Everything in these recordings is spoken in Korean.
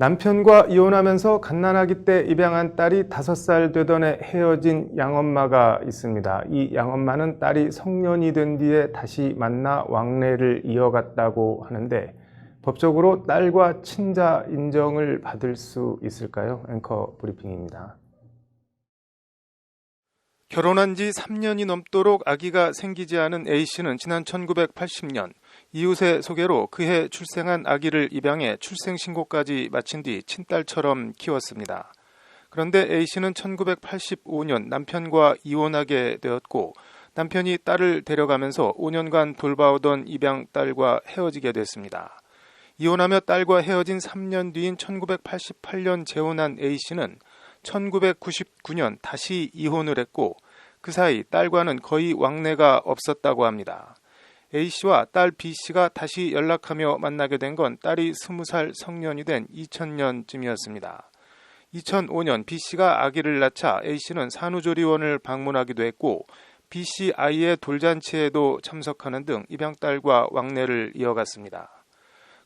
남편과 이혼하면서 갓난아기 때 입양한 딸이 다섯 살 되던 해 헤어진 양엄마가 있습니다. 이 양엄마는 딸이 성년이 된 뒤에 다시 만나 왕래를 이어갔다고 하는데 법적으로 딸과 친자 인정을 받을 수 있을까요? 앵커 브리핑입니다. 결혼한 지 3년이 넘도록 아기가 생기지 않은 A씨는 지난 1980년 이웃의 소개로 그해 출생한 아기를 입양해 출생신고까지 마친 뒤 친딸처럼 키웠습니다. 그런데 A씨는 1985년 남편과 이혼하게 되었고 남편이 딸을 데려가면서 5년간 돌봐오던 입양 딸과 헤어지게 됐습니다. 이혼하며 딸과 헤어진 3년 뒤인 1988년 재혼한 A씨는 1999년 다시 이혼을 했고 그 사이 딸과는 거의 왕래가 없었다고 합니다. A씨와 딸 B씨가 다시 연락하며 만나게 된 건 딸이 20살 성년이 된 2000년쯤이었습니다. 2005년 B씨가 아기를 낳자 A씨는 산후조리원을 방문하기도 했고 B씨 아이의 돌잔치에도 참석하는 등 입양딸과 왕래를 이어갔습니다.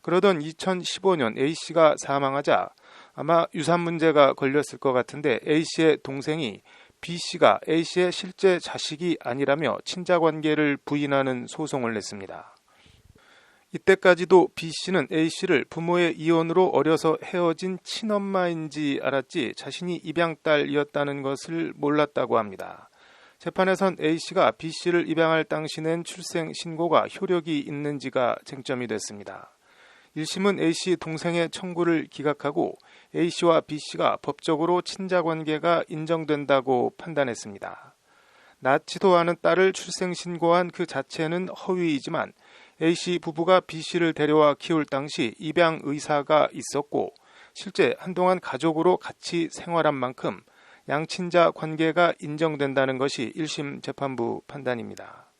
그러던 2015년 A씨가 사망하자 아마 유산 문제가 걸렸을 것 같은데 A씨의 동생이 B씨가 A씨의 실제 자식이 아니라며 친자 관계를 부인하는 소송을 냈습니다. 이때까지도 B씨는 A씨를 부모의 이혼으로 어려서 헤어진 친엄마인지 알았지 자신이 입양딸이었다는 것을 몰랐다고 합니다. 재판에선 A씨가 B씨를 입양할 당시 낸 출생 신고가 효력이 있는지가 쟁점이 됐습니다. 1심은 A씨 동생의 청구를 기각하고 A씨와 B씨가 법적으로 친자 관계가 인정된다고 판단했습니다. 낳지도 않은 딸을 출생신고한 그 자체는 허위이지만 A씨 부부가 B씨를 데려와 키울 당시 입양 의사가 있었고 실제 한동안 가족으로 같이 생활한 만큼 양친자 관계가 인정된다는 것이 1심 재판부 판단입니다.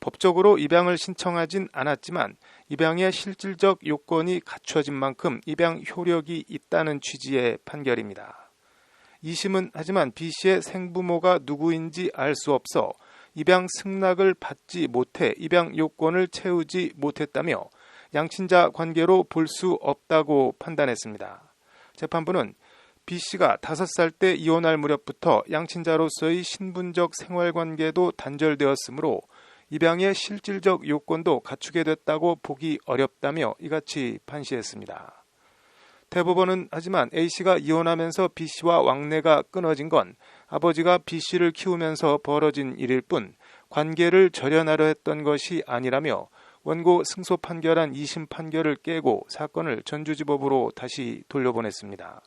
법적으로 입양을 신청하진 않았지만 입양의 실질적 요건이 갖춰진 만큼 입양 효력이 있다는 취지의 판결입니다. 2심은 하지만 B씨의 생부모가 누구인지 알 수 없어 입양 승낙을 받지 못해 입양 요건을 채우지 못했다며 양친자 관계로 볼 수 없다고 판단했습니다. 재판부는 B씨가 5살 때 이혼할 무렵부터 양친자로서의 신분적 생활관계도 단절되었으므로 입양의 실질적 요건도 갖추게 됐다고 보기 어렵다며 이같이 판시했습니다. 대법원은 하지만 A씨가 이혼하면서 B씨와 왕래가 끊어진 건 아버지가 B씨를 키우면서 벌어진 일일 뿐 관계를 절연하려 했던 것이 아니라며 원고 승소 판결한 2심 판결을 깨고 사건을 전주지법으로 다시 돌려보냈습니다.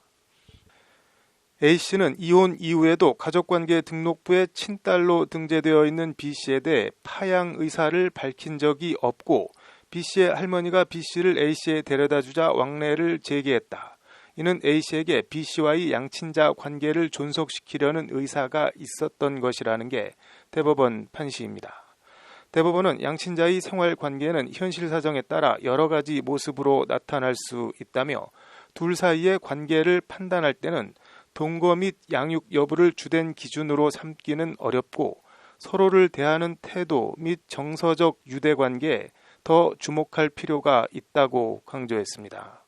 A씨는 이혼 이후에도 가족관계 등록부에 친딸로 등재되어 있는 B씨에 대해 파양 의사를 밝힌 적이 없고 B씨의 할머니가 B씨를 A씨에 데려다 주자 왕래를 제기했다. 이는 A씨에게 B씨와의 양친자 관계를 존속시키려는 의사가 있었던 것이라는 게 대법원 판시입니다. 대법원은 양친자의 생활 관계는 현실 사정에 따라 여러 가지 모습으로 나타날 수 있다며 둘 사이의 관계를 판단할 때는 동거 및 양육 여부를 주된 기준으로 삼기는 어렵고 서로를 대하는 태도 및 정서적 유대 관계에 더 주목할 필요가 있다고 강조했습니다.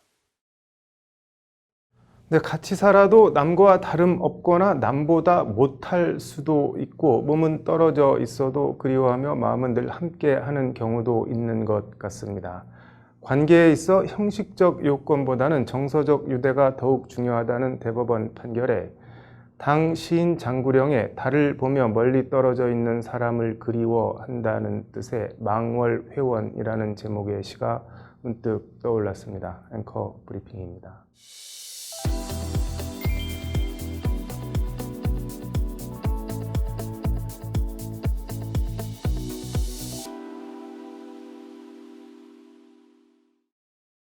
네, 같이 살아도 남과 다름 없거나 남보다 못할 수도 있고 몸은 떨어져 있어도 그리워하며 마음은 늘 함께 하는 경우도 있는 것 같습니다. 관계에 있어 형식적 요건보다는 정서적 유대가 더욱 중요하다는 대법원 판결에 당 시인 장구령의 달을 보며 멀리 떨어져 있는 사람을 그리워한다는 뜻의 망월회원이라는 제목의 시가 문득 떠올랐습니다. 앵커 브리핑입니다.